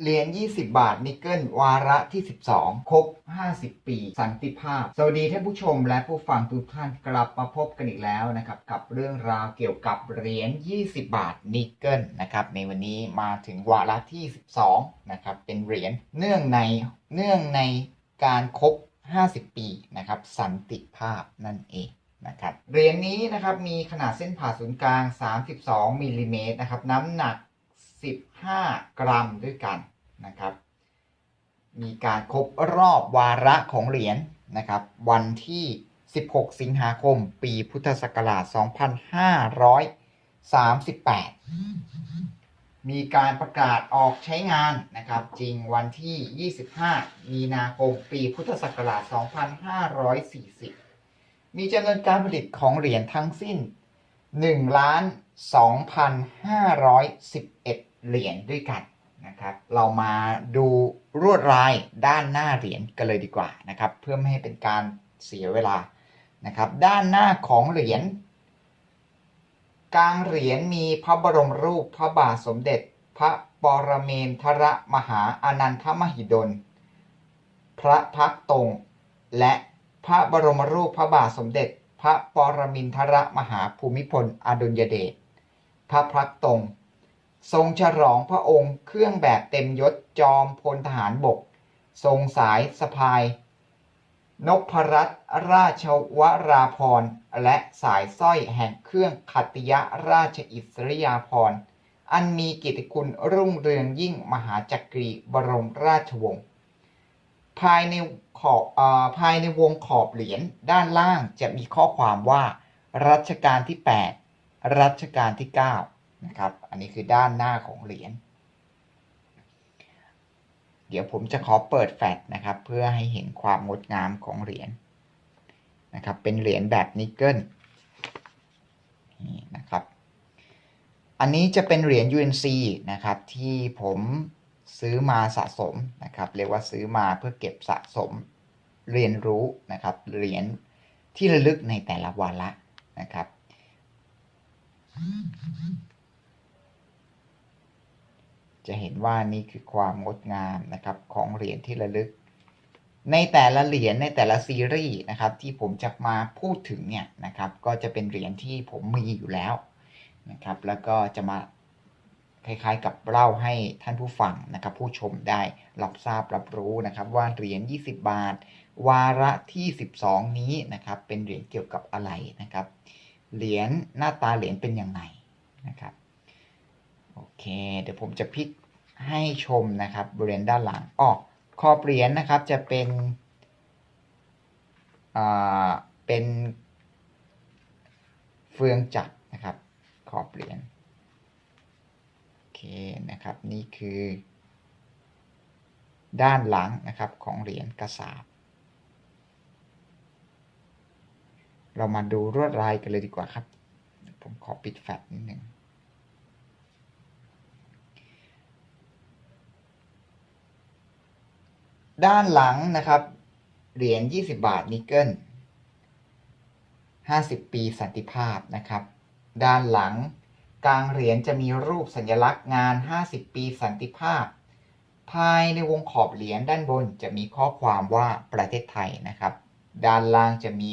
เหรียญ 20 บาท นิกเกิล วาระที่ 12 ครบ 50 ปี สันติภาพ สวัสดีท่านผู้ชมและผู้ฟังทุกท่านกลับมาพบกันอีกแล้วนะครับ กับเรื่องราวเกี่ยวกับเหรียญ 20 บาท นิกเกิลนะครับ ในวันนี้มาถึงวาระที่ 12 นะครับ เป็นเหรียญเนื่องในเนื่องในการครบ 50 ปีนะครับ สันติภาพนั่นเองนะครับ เหรียญนี้นะครับมีขนาดเส้นผ่าศูนย์กลาง 32มิลลิเมตรนะครับ น้ำหนัก 15 กรัมด้วยกันนะครับ มีการครบรอบวาระของเหรียญนะครับ วันที่ 16 สิงหาคม ปีพุทธศักราช 2538 มีการประกาศออกใช้งานนะครับ จริงวันที่ 25 มีนาคม ปีพุทธศักราช 2540 มีจำนวนการผลิตของเหรียญทั้งสิ้น1ล้าน2,511 เหรียญด้วยกันนะครับ เรามาดูรวดลายด้านหน้าเหรียญกันเลยดีกว่านะครับ เพื่อไม่ให้เป็นการเสียเวลานะครับ ด้านหน้าของเหรียญกลางเหรียญมีพระบรมรูปพระบาทสมเด็จ พระปรเมนทรมหาอนันทมหิดล พระพักตรง และพระบรมรูปพระบาทสมเด็จ พระปรมินทรมหาภูมิพลอดุลยเดชพระพักตรง ทรงฉลองพระองค์เครื่องแบบเต็มยศจอมพลทหารบก ทรงสายสะพาย นพรัตน์ราชวราพรและสายสร้อยแห่งเครื่องขัตติยราชอิสริยาภรณ์ อันมีกิตติคุณรุ่งเรืองยิ่งมหาจักรีบรมราชวงศ์ ภายในขอบภายในวงขอบเหรียญด้านล่างจะมีข้อความว่า รัชกาลที่ 8 รัชกาลที่ 9 นะครับ อันนี้คือด้านหน้าของเหรียญ เดี๋ยวผมจะขอเปิดแฟลชนะครับ เพื่อให้เห็นความงดงามของเหรียญนะครับ เป็นเหรียญแบบนิกเกิลนี่นะครับ อันนี้จะเป็นเหรียญ UNC นะครับ ที่ผมซื้อมาสะสมนะครับ เรียกว่าซื้อมาเพื่อเก็บสะสมเรียนรู้นะครับเหรียญที่ระลึกในแต่ละวาระนะครับ จะเห็นว่านี่คือความงดงามนะครับของเหรียญที่ระลึก ในแต่ละเหรียญในแต่ละซีรีส์นะครับที่ผมจะมาพูดถึงเนี่ยนะครับก็จะเป็นเหรียญที่ผมมีอยู่แล้วนะครับแล้วก็จะมาคล้ายๆ กับเล่าให้ท่านผู้ฟังนะครับ ผู้ชมได้รับทราบรับรู้นะครับ ว่าเหรียญ 20 บาท วาระที่ 12 นี้นะครับเป็นเหรียญเกี่ยวกับอะไรนะครับ เหรียญหน้าตาเหรียญเป็นอยังไงนะครับ โอเค เดี๋ยวผมจะพลิกให้ชมนะครับบริเวณด้านหลังออกขอบเหรียญนะครับจะเป็นอ่าเป็นเฟืองจักรนะครับขอบเหรียญโอเคนะครับนี่คือด้านหลังนะครับของเหรียญกระสาบ เรามาดูรวดลายกันเลยดีกว่าครับ ผมขอปิดแฟลชนิดหนึ่ง ด้านหลังนะครับ เหรียญ 20 บาทนิกเกิล 50 ปีสันติภาพนะครับ ด้านหลังกลางเหรียญจะมีรูปสัญลักษณ์งาน 50 ปีสันติภาพ ภายในวงขอบเหรียญด้านบนจะมีข้อความว่าประเทศไทยนะครับ ด้านล่างจะมี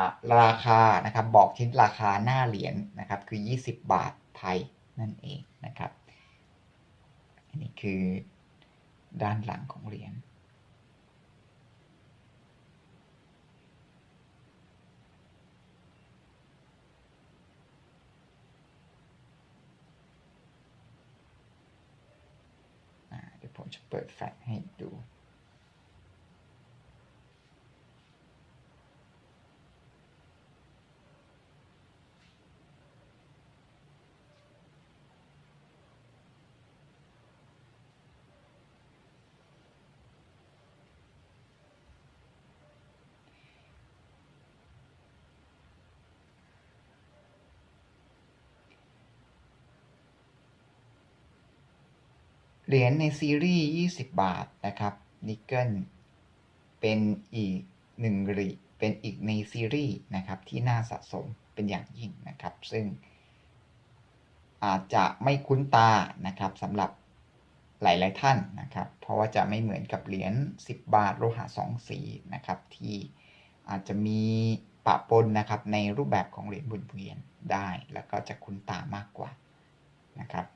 าราคานะครับบอกชิ้นราคาหน้าเหรียญนะครับคือ 20 บาทไทยนั่นเองนะครับ อันนี้คือ ด้านหลังของเหรียญเดี๋ยวผมจะเปิดแฟลชให้ดู เหรียญในซีรีส์ 20 บาทนะครับนิกเกิลเป็นอีกหนึ่งเหรียญเป็นอีกในซีรีส์นะครับที่น่าสะสมเป็นอย่างยิ่งนะครับ ซึ่งอาจจะไม่คุ้นตานะครับสำหรับหลาย ๆ ท่านนะครับ เพราะว่าจะไม่เหมือนกับเหรียญ 10 บาทโลหะ2สีนะครับ ที่อาจจะมีปะปนนะครับในรูปแบบของเหรียญบุญเวียนได้ แล้วก็จะคุ้นตามากกว่านะครับ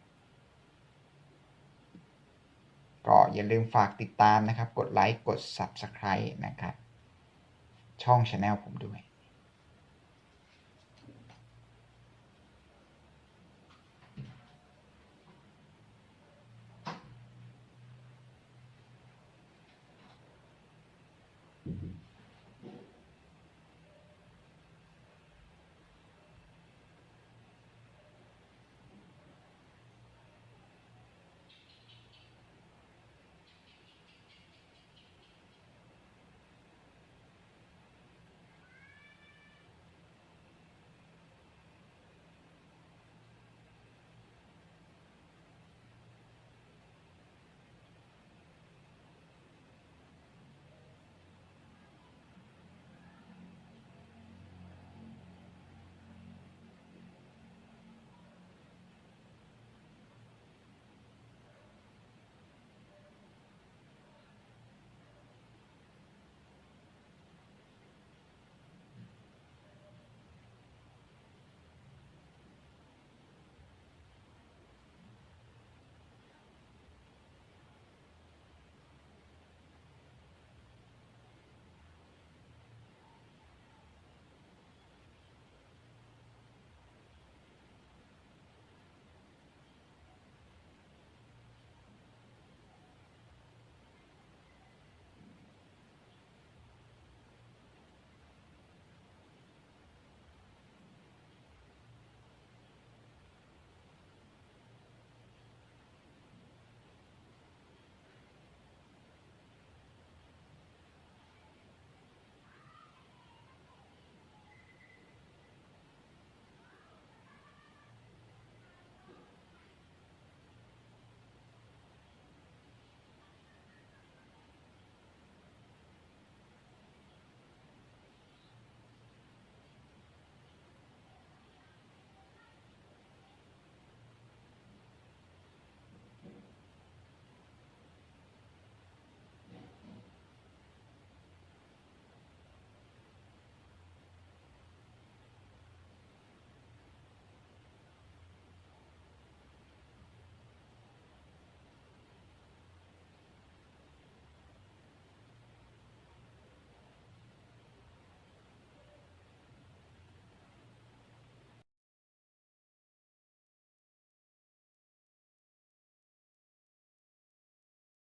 ก็อย่าลืมฝากติดตามนะครับ กดไลค์ กด Subscribe นะครับ ช่องช anel ผมด้วย